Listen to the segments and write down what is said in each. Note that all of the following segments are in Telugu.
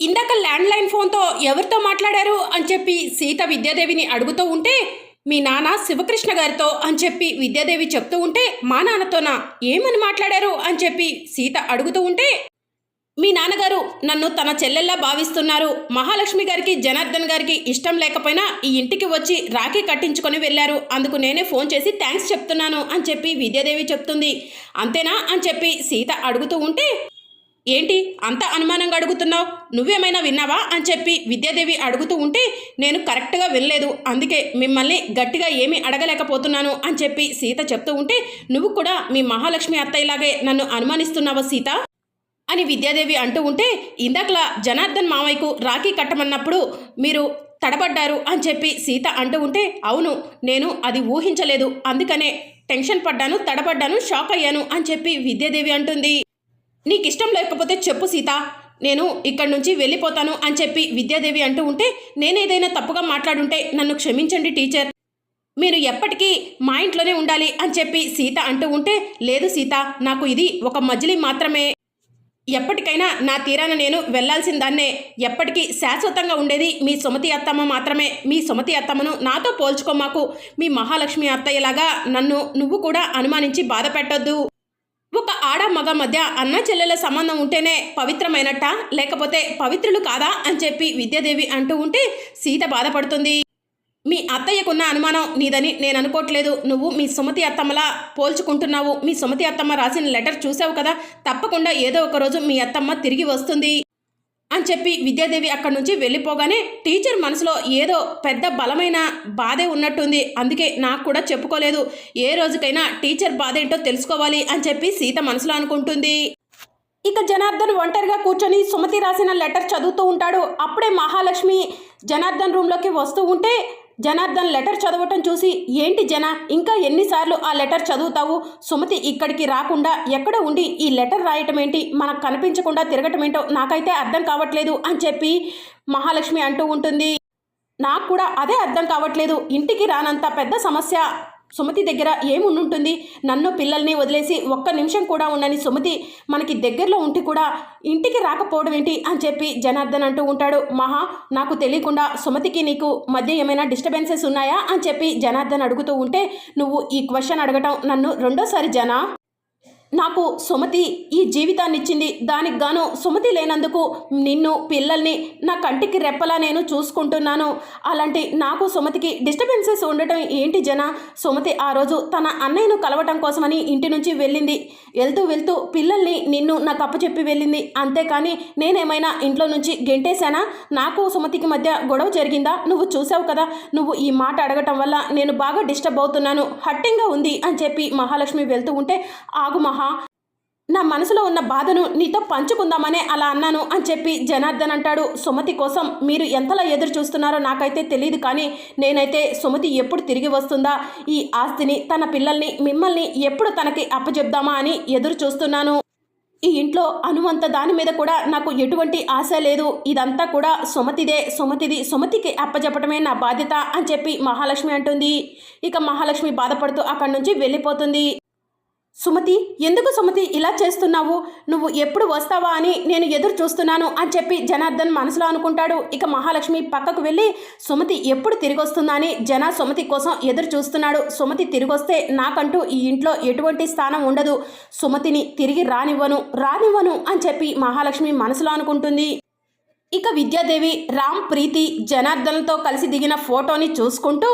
ఇందాక ల్యాండ్లైన్ ఫోన్తో ఎవరితో మాట్లాడారు అని చెప్పి సీత విద్యాదేవిని అడుగుతూ ఉంటే మీ నాన్న శివకృష్ణ గారితో అని చెప్పి విద్యాదేవి చెప్తూ ఉంటే మా నాన్నతోనా? ఏమని మాట్లాడారు అని చెప్పి సీత అడుగుతూ ఉంటే మీ నాన్నగారు నన్ను తన చెల్లెల్లా భావిస్తున్నారు. మహాలక్ష్మి గారికి జనార్దన్ గారికి ఇష్టం లేకపోయినా ఈ ఇంటికి వచ్చి రాఖీ కట్టించుకొని వెళ్ళారు. అందుకు నేనే ఫోన్ చేసి థ్యాంక్స్ చెప్తున్నాను అని చెప్పి విద్యాదేవి చెప్తుంది. అంతేనా? అని చెప్పి సీత అడుగుతూ ఉంటే ఏంటి అంత అనుమానంగా అడుగుతున్నావు? నువ్వేమైనా విన్నావా? అని చెప్పి విద్యాదేవి అడుగుతూ ఉంటే నేను కరెక్ట్గా వినలేదు. అందుకే మిమ్మల్ని గట్టిగా ఏమీ అడగలేకపోతున్నాను అని చెప్పి సీత చెప్తూ ఉంటే నువ్వు కూడా మీ మహాలక్ష్మి అత్తయ్యలాగే నన్ను అనుమానిస్తున్నావా సీత? అని విద్యాదేవి అంటూ ఉంటే ఇందాకలా జనార్దన్ మామయ్యకు రాఖీ కట్టమన్నప్పుడు మీరు తడబడ్డారు అని చెప్పి సీత అంటూ ఉంటే అవును నేను అది ఊహించలేదు. అందుకనే టెన్షన్ పడ్డాను తడబడ్డాను షాక్ అయ్యాను అని చెప్పి విద్యాదేవి అంటుంది. నీకు ఇష్టం లేకపోతే చెప్పు సీత. నేను ఇక్కడి నుంచి వెళ్ళిపోతాను అని చెప్పి విద్యాదేవి అంటూ ఉంటే నేనేదైనా తప్పుగా మాట్లాడుంటే నన్ను క్షమించండి టీచర్. మీరు ఎప్పటికీ మా ఇంట్లోనే ఉండాలి అని చెప్పి సీత అంటూ ఉంటే లేదు సీత నాకు ఇది ఒక మజిలీ మాత్రమే. ఎప్పటికైనా నా తీరాన నేను వెళ్ళాల్సిందాన్నే ఎప్పటికీ శాశ్వతంగా ఉండేది మీ సుమతి అత్తమ్మ మాత్రమే. మీ సుమతి అత్తమ్మను నాతో పోల్చుకోమాకు మీ మహాలక్ష్మి అత్తయ్యలాగా నన్ను నువ్వు కూడా అనుమానించి బాధ పెట్టొద్దు ఒక ఆడ మగ మధ్య అన్న చెల్లెల సంబంధం ఉంటేనే పవిత్రమైనట్ట? లేకపోతే పవిత్రులు కాదా? అని చెప్పి విద్యాదేవి అంటూ ఉంటే సీత బాధపడుతుంది. మీ అత్తయ్యకున్న అనుమానం నీదని నేను అనుకోవట్లేదు. నువ్వు మీ సుమతి అత్తమ్మలా పోల్చుకుంటున్నావు. మీ సుమతి అత్తమ్మ రాసిన లెటర్ చూసావు కదా? తప్పకుండా ఏదో ఒక రోజు మీ అత్తమ్మ తిరిగి వస్తుంది. అని చెప్పి విద్యాదేవి అక్కడి నుంచి వెళ్ళిపోగానే టీచర్ మనసులో ఏదో పెద్ద బలమైన బాధే ఉన్నట్టుంది. అందుకే నాకు కూడా చెప్పుకోలేదు. ఏ రోజుకైనా టీచర్ బాధ ఏంటో తెలుసుకోవాలి అని చెప్పి సీత మనసులో అనుకుంటుంది. ఇక జనార్దన్ ఒంటరిగా కూర్చొని సుమతి రాసిన లెటర్ చదువుతూ ఉంటాడు. అప్పుడే మహాలక్ష్మి జనార్దన్ రూమ్లోకి వస్తూ ఉంటే జనార్దన్ లెటర్ చదవటం చూసి ఏంటి జన ఇంకా ఎన్నిసార్లు ఆ లెటర్ చదువుతావు? సుమతి ఇక్కడికి రాకుండా ఎక్కడ ఉండి ఈ లెటర్ రాయటం ఏంటి మనకు కనిపించకుండా తిరగటం ఏంటో నాకైతే అర్థం కావట్లేదు అని చెప్పి మహాలక్ష్మి అంటూ ఉంటుంది. నాకు కూడా అదే అర్థం కావట్లేదు. ఇంటికి రానంత పెద్ద సమస్య. సుమతి దగ్గర ఏముండుంటుంది? నన్ను పిల్లల్ని వదిలేసి ఒక్క నిమిషం కూడా ఉండని సుమతి మనకి దగ్గరలో ఉంటే కూడా ఇంటికి రాకపోవడం ఏంటి అని చెప్పి జనార్దన్ అంటూ ఉంటాడు. మహా నాకు తెలియకుండా సుమతికి నీకు మధ్య ఏమైనా డిస్టర్బెన్సెస్ ఉన్నాయా అని చెప్పి జనార్దన్ అడుగుతూ ఉంటే నువ్వు ఈ క్వశ్చన్ అడగటం నన్ను రెండోసారి జనా? నాకు సుమతి ఈ జీవితాన్ని ఇచ్చింది దానికి గాను సుమతి లేనందుకు నిన్ను పిల్లల్ని నా కంటికి రెప్పలా నేను చూసుకుంటున్నాను. అలాంటి నాకు సుమతికి డిస్టర్బెన్సెస్ ఉండటం ఏంటి జన? సుమతి ఆ రోజు తన అన్నయ్యను కలవటం కోసమని ఇంటి నుంచి వెళ్ళింది. వెళ్తూ వెళ్తూ పిల్లల్ని నిన్ను నాకు అప్పచెప్పి వెళ్ళింది. అంతేకాని నేనేమైనా ఇంట్లో నుంచి గెంటేశానా? నాకు సుమతికి మధ్య గొడవ జరిగిందా? నువ్వు చూసావు కదా నువ్వు ఈ మాట అడగటం వల్ల నేను బాగా డిస్టర్బ్ అవుతున్నాను. హట్టింగ్గా ఉంది అని చెప్పి మహాలక్ష్మి వెళ్తూ ఉంటే ఆగు మహా నా మనసులో ఉన్న బాధను నీతో పంచుకుందామనే అలా అన్నాను అని చెప్పి జనార్దన్ అంటాడు. సుమతి కోసం మీరు ఎంతలా ఎదురు చూస్తున్నారో నాకైతే తెలియదు కానీ నేనైతే సుమతి ఎప్పుడు తిరిగి వస్తుందా? ఈ ఆస్తిని తన పిల్లల్ని మిమ్మల్ని ఎప్పుడు తనకి అప్పచెప్దామా అని ఎదురు చూస్తున్నాను. ఈ ఇంట్లో అనువంత దాని మీద కూడా నాకు ఎటువంటి ఆశ లేదు. ఇదంతా కూడా సుమతిదే. సుమతిది సుమతికి అప్పచెప్పటమే నా బాధ్యత అని చెప్పి మహాలక్ష్మి అంటుంది. ఇక మహాలక్ష్మి బాధపడుతూ అక్కడి నుంచి వెళ్ళిపోతుంది. సుమతి ఎందుకు సుమతి ఇలా చేస్తున్నావు? నువ్వు ఎప్పుడు వస్తావా అని నేను ఎదురు చూస్తున్నాను అని చెప్పి జనార్దన్ మనసులో అనుకుంటాడు. ఇక మహాలక్ష్మి పక్కకు వెళ్ళి సుమతి ఎప్పుడు తిరిగి వస్తుందా అని జన సుమతి కోసం ఎదురు చూస్తున్నాడు. సుమతి తిరిగి వస్తే నాకంటూ ఈ ఇంట్లో ఎటువంటి స్థానం ఉండదు. సుమతిని తిరిగి రానివ్వను రానివ్వను అని చెప్పి మహాలక్ష్మి మనసులో అనుకుంటుంది. ఇక విద్యాదేవి రామ్ ప్రీతి జనార్దన్తో కలిసి దిగిన ఫోటోని చూసుకుంటూ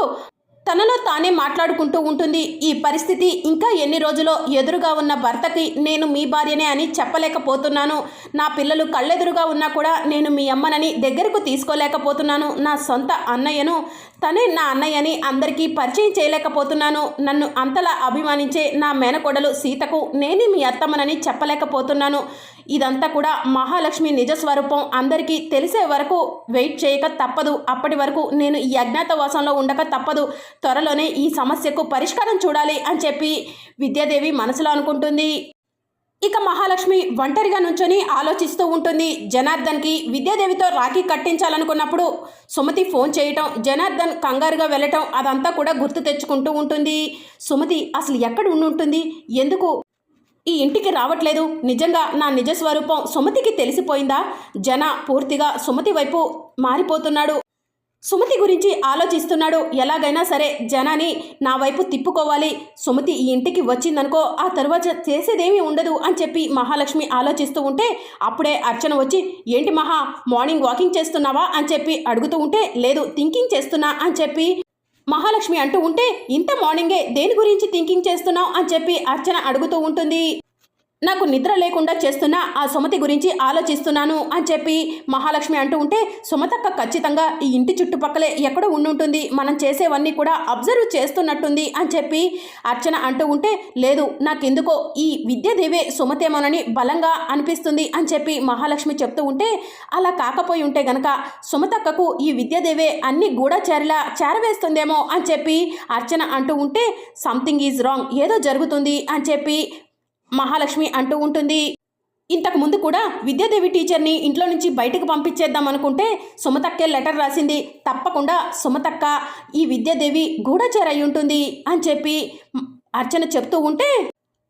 తనలో తానే మాట్లాడుకుంటూ ఉంటుంది. ఈ పరిస్థితి ఇంకా ఎన్ని రోజులో ఎదురుగా ఉన్న భర్తకి నేను మీ భార్యనే అని చెప్పలేకపోతున్నాను. నా పిల్లలు కళ్ళెదురుగా ఉన్నా కూడా నేను మీ అమ్మనని దగ్గరకు తీసుకోలేకపోతున్నాను. నా సొంత అన్నయ్యను తనే నా అన్నయ్యని అందరికీ పరిచయం చేయలేకపోతున్నాను. నన్ను అంతలా అభిమానించే నా మేనకోడలు సీతకు నేనే మీ అత్తమ్మనని చెప్పలేకపోతున్నాను. ఇదంతా కూడా మహాలక్ష్మి నిజ స్వరూపం అందరికీ తెలిసే వరకు వెయిట్ చేయక తప్పదు. అప్పటి వరకు నేను ఈ అజ్ఞాతవాసంలో ఉండక తప్పదు. త్వరలోనే ఈ సమస్యకు పరిష్కారం చూడాలి అని చెప్పి విద్యాదేవి మనసులో అనుకుంటుంది. ఇక మహాలక్ష్మి ఒంటరిగా నుంచొని ఆలోచిస్తూ ఉంటుంది. జనార్దన్కి విద్యాదేవితో రాఖీ కట్టించాలనుకున్నప్పుడు సుమతి ఫోన్ చేయటం జనార్దన్ కంగారుగా వెళ్ళటం అదంతా కూడా గుర్తు తెచ్చుకుంటూ ఉంటుంది. సుమతి అసలు ఎక్కడ ఉండి ఉంటుంది? ఎందుకు ఈ ఇంటికి రావట్లేదు? నిజంగా నా నిజ స్వరూపం సుమతికి తెలిసిపోయిందా? జన పూర్తిగా సుమతి వైపు మారిపోతున్నాడు. సుమతి గురించి ఆలోచిస్తున్నాడు. ఎలాగైనా సరే జనాన్ని నా వైపు తిప్పుకోవాలి. సుమతి ఈ ఇంటికి వచ్చిందనుకో ఆ తర్వాత చేసేదేమీ ఉండదు అని చెప్పి మహాలక్ష్మి ఆలోచిస్తూ ఉంటే అప్పుడే అర్చన వచ్చి ఏంటి మహా మార్నింగ్ వాకింగ్ చేస్తున్నావా? అని చెప్పి అడుగుతూ ఉంటే లేదు థింకింగ్ చేస్తున్నా అని చెప్పి మహాలక్ష్మి అంటూ ఉంటే ఇంత మార్నింగే దేని గురించి థింకింగ్ చేస్తున్నావు? అని చెప్పి అర్చన అడుగుతూ ఉంటుంది. నాకు నిద్ర లేకుండా చేస్తున్న ఆ సుమతి గురించి ఆలోచిస్తున్నాను అని చెప్పి మహాలక్ష్మి అంటూ ఉంటే సుమతక్క ఖచ్చితంగా ఈ ఇంటి చుట్టుపక్కలే ఎక్కడో ఉండుంటుంది. మనం చేసేవన్నీ కూడా అబ్జర్వ్ చేస్తున్నట్టుంది అని చెప్పి అర్చన అంటూ ఉంటే లేదు నాకెందుకో ఈ విద్యాదేవే సుమతేమోనని బలంగా అనిపిస్తుంది అని చెప్పి మహాలక్ష్మి చెప్తూ ఉంటే అలా కాకపోయి ఉంటే గనక సుమతక్కకు ఈ విద్యాదేవే అన్ని గూఢచారిలా చేరవేస్తుందేమో అని చెప్పి అర్చన అంటూ ఉంటే సంథింగ్ ఈజ్ రాంగ్ ఏదో జరుగుతుంది అని చెప్పి మహాలక్ష్మి అంటూ ఉంటుంది. ఇంతకు ముందు కూడా విద్యాదేవి టీచర్ని ఇంట్లో నుంచి బయటకు పంపించేద్దాం అనుకుంటే సుమతక్కే లెటర్ రాసింది. తప్పకుండా సుమతక్క ఈ విద్యాదేవి గూఢచారి అయి ఉంటుంది అని చెప్పి అర్చన చెప్తూ ఉంటే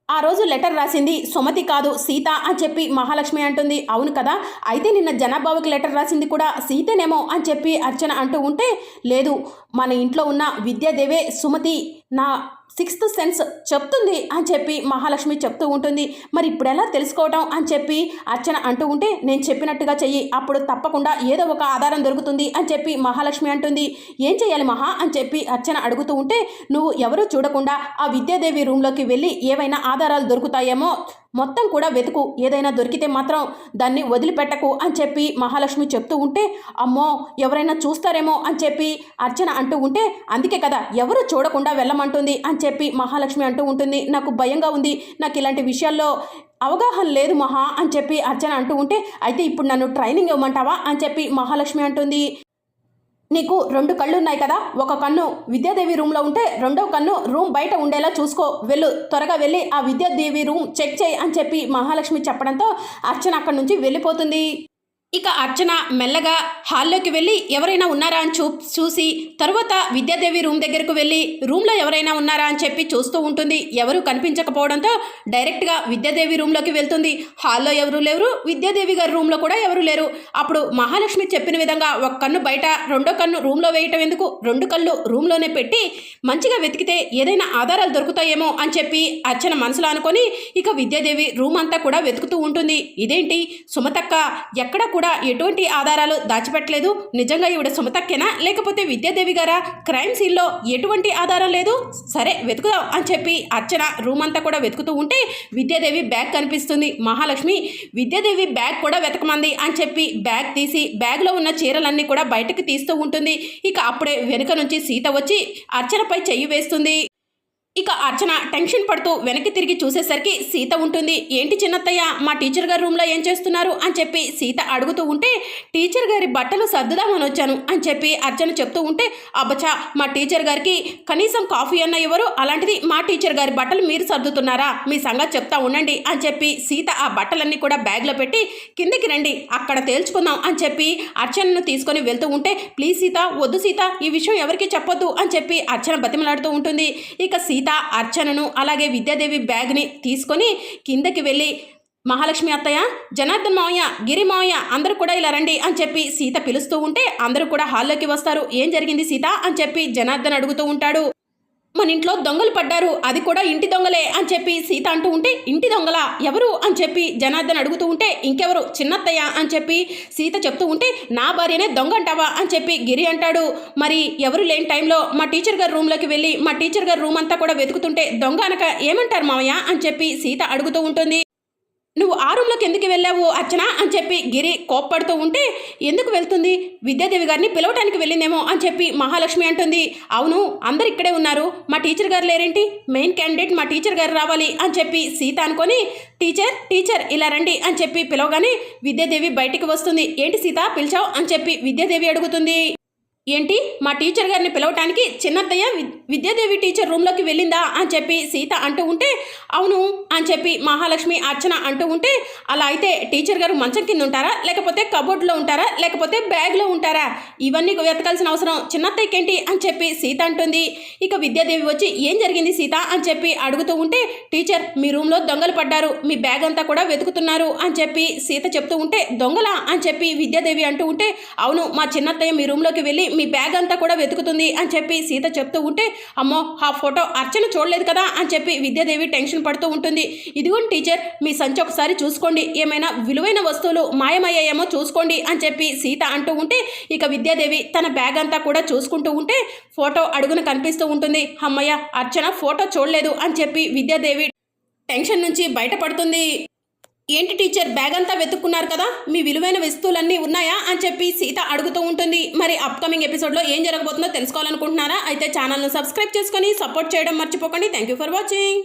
ఆ రోజు లెటర్ రాసింది సుమతి కాదు సీత అని చెప్పి మహాలక్ష్మి అంటుంది. అవును కదా అయితే నిన్న జనాబాబుకి లెటర్ రాసింది కూడా సీతనేమో అని చెప్పి అర్చన అంటూ ఉంటే లేదు మన ఇంట్లో ఉన్న విద్యాదేవే సుమతి నా సిక్స్త్ సెన్స్ చెప్తుంది అని చెప్పి మహాలక్ష్మి చెప్తూ ఉంటుంది. మరి ఇప్పుడు ఎలా తెలుసుకోవటం అని చెప్పి అర్చన అంటూ ఉంటే నేను చెప్పినట్టుగా చెయ్యి అప్పుడు తప్పకుండా ఏదో ఒక ఆధారం దొరుకుతుంది అని చెప్పి మహాలక్ష్మి అంటుంది. ఏం చేయాలి మహా? అని చెప్పి అర్చన అడుగుతూ ఉంటే నువ్వు ఎవరూ చూడకుండా ఆ విద్యాదేవి రూమ్లోకి వెళ్ళి ఏవైనా ఆధారాలు దొరుకుతాయేమో? మొత్తం కూడా వెతుకు ఏదైనా దొరికితే మాత్రం దాన్ని వదిలిపెట్టకు అని చెప్పి మహాలక్ష్మి చెప్తూ ఉంటే అమ్మో ఎవరైనా చూస్తారేమో అని చెప్పి అర్చన అంటూ ఉంటే అందుకే కదా ఎవరు చూడకుండా వెళ్ళమంటుంది అని చెప్పి మహాలక్ష్మి అంటూ ఉంటుంది. నాకు భయంగా ఉంది. నాకు ఇలాంటి విషయాల్లో అవగాహన లేదు మహా అని చెప్పి అర్చన అంటూ ఉంటే అయితే ఇప్పుడు నన్ను ట్రైనింగ్ ఇవ్వమంటావా? అని చెప్పి మహాలక్ష్మి అంటుంది. నీకు రెండు కళ్ళు ఉన్నాయి కదా. ఒక కన్ను విద్యాదేవి రూమ్లో ఉంటే రెండో కన్ను రూమ్ బయట ఉండేలా చూసుకో. వెళ్ళు. త్వరగా వెళ్ళి ఆ విద్యాదేవి రూమ్ చెక్ చేయి అని చెప్పి మహాలక్ష్మి చెప్పడంతో అర్చన అక్కడి నుంచి వెళ్ళిపోతుంది. ఇక అర్చన మెల్లగా హాల్లోకి వెళ్ళి ఎవరైనా ఉన్నారా అని చూ చూసి తరువాత విద్యాదేవి రూమ్ దగ్గరకు వెళ్ళి రూమ్లో ఎవరైనా ఉన్నారా అని చెప్పి చూస్తూ ఉంటుంది. ఎవరు కనిపించకపోవడంతో డైరెక్ట్గా విద్యాదేవి రూమ్లోకి వెళ్తుంది. హాల్లో ఎవరు లేరు విద్యాదేవి గారి రూమ్లో కూడా ఎవరు లేరు. అప్పుడు మహాలక్ష్మి చెప్పిన విధంగా ఒక కన్ను బయట రెండో కన్ను రూమ్లో వేయటం ఎందుకు? రెండు కళ్ళు రూమ్లోనే పెట్టి మంచిగా వెతికితే ఏదైనా ఆధారాలు దొరుకుతాయేమో అని చెప్పి అర్చన మనసులో అనుకొని ఇక విద్యాదేవి రూమ్ అంతా కూడా వెతుకుతూ ఉంటుంది. ఇదేంటి? సుమతక్క ఎక్కడ కూడా ఎటువంటి ఆధారాలు దాచిపెట్టలేదు. నిజంగా ఈవిడ సుమతక్కేనా లేకపోతే విద్యాదేవి గారా? క్రైమ్ సీన్లో ఎటువంటి ఆధారం లేదు? సరే వెతుకుదాం అని చెప్పి అర్చన రూమ్ అంతా కూడా వెతుకుతూ ఉంటే విద్యాదేవి బ్యాగ్ కనిపిస్తుంది. మహాలక్ష్మి విద్యాదేవి బ్యాగ్ కూడా వెతకమంది అని చెప్పి బ్యాగ్ తీసి బ్యాగ్లో ఉన్న చీరలన్నీ కూడా బయటకు తీస్తూ ఉంటుంది. ఇక అప్పుడే వెనుక నుంచి సీత వచ్చి అర్చనపై చెయ్యి వేస్తుంది. ఇక అర్చన టెన్షన్ పడుతూ వెనక్కి తిరిగి చూసేసరికి సీత ఉంటుంది. ఏంటి చిన్నత్తయ్య మా టీచర్ గారి రూమ్లో ఏం చేస్తున్నారు? అని చెప్పి సీత అడుగుతూ ఉంటే టీచర్ గారి బట్టలు సర్దుదామని వచ్చాను అని చెప్పి అర్చన చెప్తూ ఉంటే అబ్బచా మా టీచర్ గారికి కనీసం కాఫీ అన్న ఇవ్వరు అలాంటిది మా టీచర్ గారి బట్టలు మీరు సర్దుతున్నారా? మీ సంగతి చెప్తా ఉండండి అని చెప్పి సీత ఆ బట్టలన్నీ కూడా బ్యాగ్లో పెట్టి కిందికి రండి అక్కడ తేల్చుకుందాం అని చెప్పి అర్చనను తీసుకొని వెళ్తూ ఉంటే ప్లీజ్ సీత వద్దు సీత ఈ విషయం ఎవరికి చెప్పొద్దు అని చెప్పి అర్చన బతిమలాడుతూ ఉంటుంది. ఇక సీత అర్చనను అలాగే విద్యాదేవి బ్యాగ్ని తీసుకొని కిందకి వెళ్ళి మహాలక్ష్మి అత్తయ్య జనార్దన్ మావయ్య గిరి మావయ్య అందరూ కూడా ఇలా రండి అని చెప్పి సీత పిలుస్తూ ఉంటే అందరూ కూడా హాల్లోకి వస్తారు. ఏం జరిగింది సీత? అని చెప్పి జనార్దన్ అడుగుతూ ఉంటాడు. మన ఇంట్లో దొంగలు పడ్డారు అది కూడా ఇంటి దొంగలే అని చెప్పి సీత అంటూ ఉంటే ఇంటి దొంగల? ఎవరు? అని చెప్పి జనార్దన్ అడుగుతూ ఉంటే ఇంకెవరు? చిన్నత్తయ్య? అని చెప్పి సీత చెప్తూ ఉంటే నా భార్యనే దొంగ అంటావా? అని చెప్పి గిరి అంటాడు. మరి ఎవరు లేని టైంలో మా టీచర్ గారి రూమ్లోకి వెళ్ళి మా టీచర్ గారి రూమ్ అంతా కూడా వెతుకుతుంటే దొంగ అనక ఏమంటారు మావయ్య? అని చెప్పి సీత అడుగుతూ ఉంటుంది. నువ్వు ఆ రూమ్లోకి ఎందుకు వెళ్ళావు అర్చన అని చెప్పి గిరి కోప్పడుతూ ఉంటే ఎందుకు వెళ్తుంది? విద్యాదేవి గారిని పిలవటానికి వెళ్ళిందేమో అని చెప్పి మహాలక్ష్మి అంటుంది. అవును అందరు ఇక్కడే ఉన్నారు. మా టీచర్ గారు లేరేంటి? మెయిన్ క్యాండిడేట్ మా టీచర్ గారు రావాలి అని చెప్పి సీత అనుకొని టీచర్ టీచర్ ఇలా రండి అని చెప్పి పిలవగానే విద్యాదేవి బయటికి వస్తుంది. ఏంటి సీత పిలిచావు? అని చెప్పి విద్యాదేవి అడుగుతుంది. ఏంటి? మా టీచర్ గారిని పిలవటానికి చిన్నత్తయ్య విద్యాదేవి టీచర్ రూమ్లోకి వెళ్ళిందా అని చెప్పి సీత అంటూ ఉంటే అవును అని చెప్పి మహాలక్ష్మి అర్చన అంటూ ఉంటే అలా అయితే టీచర్ గారు మంచం కింద ఉంటారా? లేకపోతే కబోర్డ్లో ఉంటారా? లేకపోతే బ్యాగ్లో ఉంటారా? ఇవన్నీ వెతకాల్సిన అవసరం చిన్నత్తయ్యకేంటి అని చెప్పి సీత అంటుంది. ఇక విద్యాదేవి వచ్చి ఏం జరిగింది సీత? అని చెప్పి అడుగుతూ ఉంటే టీచర్ మీ రూమ్లో దొంగలు పడ్డారు. మీ బ్యాగ్ అంతా కూడా వెతుకుతున్నారు. అని చెప్పి సీత చెప్తూ ఉంటే దొంగలా? అని చెప్పి విద్యాదేవి అంటూ ఉంటే అవును మా చిన్నత్తయ్య మీ రూమ్లోకి వెళ్ళి మీ బ్యాగ్ అంతా కూడా వెతుకుతుంది అని చెప్పి సీత చెప్తూ ఉంటే అమ్మో ఆ ఫోటో అర్చన చూడలేదు కదా అని చెప్పి విద్యాదేవి టెన్షన్ పడుతూ ఉంటుంది. ఇదిగోండి టీచర్ మీ సంచి ఒకసారి చూసుకోండి. ఏమైనా విలువైన వస్తువులు మాయమయ్యాయేమో చూసుకోండి అని చెప్పి సీత అంటూ ఉంటే ఇక విద్యాదేవి తన బ్యాగ్ అంతా కూడా చూసుకుంటూ ఉంటే ఫోటో అడుగున కనిపిస్తూ ఉంటుంది. అమ్మయ్య అర్చన ఫోటో చూడలేదు అని చెప్పి విద్యాదేవి టెన్షన్ నుంచి బయటపడుతుంది. ఏంటి టీచర్ బ్యాగ్ అంతా వెతుక్కున్నారు కదా? మీ విలువైన వస్తువులన్నీ ఉన్నాయా? అని చెప్పి సీత అడుగుతూ ఉంటుంది. మరి అప్కమింగ్ ఎపిసోడ్లో ఏం జరగబోతుందో తెలుసుకోవాలనుకుంటున్నారా? అయితే ఛానల్ను సబ్స్క్రైబ్ చేసుకొని సపోర్ట్ చేయడం మర్చిపోకండి. Thank you for watching